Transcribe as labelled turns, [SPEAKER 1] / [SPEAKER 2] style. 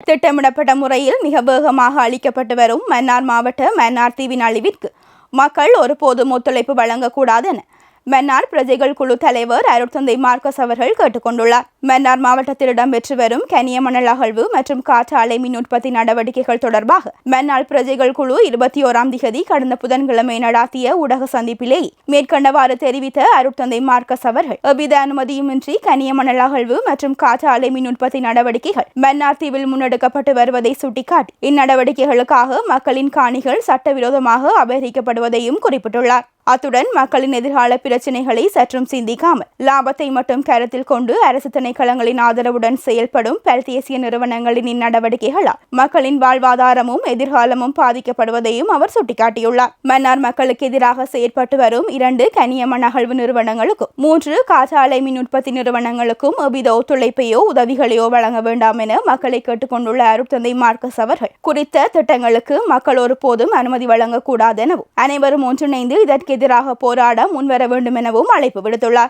[SPEAKER 1] திட்டமிடப்பட்ட முறையில் மிக வேகமாக அளிக்கப்பட்டு வரும் மன்னார் மாவட்ட மன்னார் தீவின் அழிவிற்கு மக்கள் ஒருபோதும் ஒத்துழைப்பு வழங்கக்கூடாது என மன்னார் பிரஜைகள் குழு தலைவர் அருட்தந்தை மார்க்கஸ் அவர்கள் கேட்டுக்கொண்டுள்ளார். மன்னார் மாவட்டத்தில் இடம்பெற்று வரும் கனிய மணல் அகழ்வு மற்றும் காற்று அலை மின் உற்பத்தி நடவடிக்கைகள் தொடர்பாக மன்னார் பிரஜைகள் குழு இருபத்தி ஓராம் திகதி கடந்த புதன்கிழமை நடாத்திய ஊடக சந்திப்பிலேயே மேற்கண்டவாறு தெரிவித்த அருட்தந்தை மார்க்கஸ் அவர்கள் எவ்வித அனுமதியுமின்றி கனிய மணல் அகழ்வு மற்றும் காற்று அலை மின் உற்பத்தி நடவடிக்கைகள் மன்னார் தீவில் முன்னெடுக்கப்பட்டு வருவதை சுட்டிக்காட்டி இந்நடவடிக்கைகளுக்காக மக்களின் காணிகள் சட்டவிரோதமாக அபகரிக்கப்படுவதையும் குறிப்பிட்டுள்ளார். அத்துடன் மக்களின் எதிர்கால பிரச்சினைகளை சற்றும் சிந்திக்காமல் லாபத்தை மட்டும் கருத்தில் கொண்டு அரசு திணைக்களங்களின் ஆதரவுடன் செயல்படும் பல்தேசிய நிறுவனங்களின் இந்நடவடிக்கைகளால் மக்களின் வாழ்வாதாரமும் எதிர்காலமும் பாதிக்கப்படுவதையும் அவர் சுட்டிக்காட்டியுள்ளார். மன்னார் மக்களுக்கு எதிராக செயற்பட்டு வரும் இரண்டு கனியம நகழ்வு நிறுவனங்களுக்கும் மூன்று காற்றாலை மின் உற்பத்தி நிறுவனங்களுக்கும் எவ்வித ஒத்துழைப்பையோ உதவிகளையோ வழங்க வேண்டாம் என மக்களை கேட்டுக்கொண்டுள்ள அருட்தந்தை மார்க்கஸ் அவர்கள் குறித்த திட்டங்களுக்கு மக்கள் ஒருபோதும் அனுமதி வழங்கக்கூடாது எனவும் அனைவரும் ஒன்றிணைந்து இதற்கு எதிராக போராட முன்வர வேண்டும் எனவும் அழைப்பு விடுத்துள்ளார்.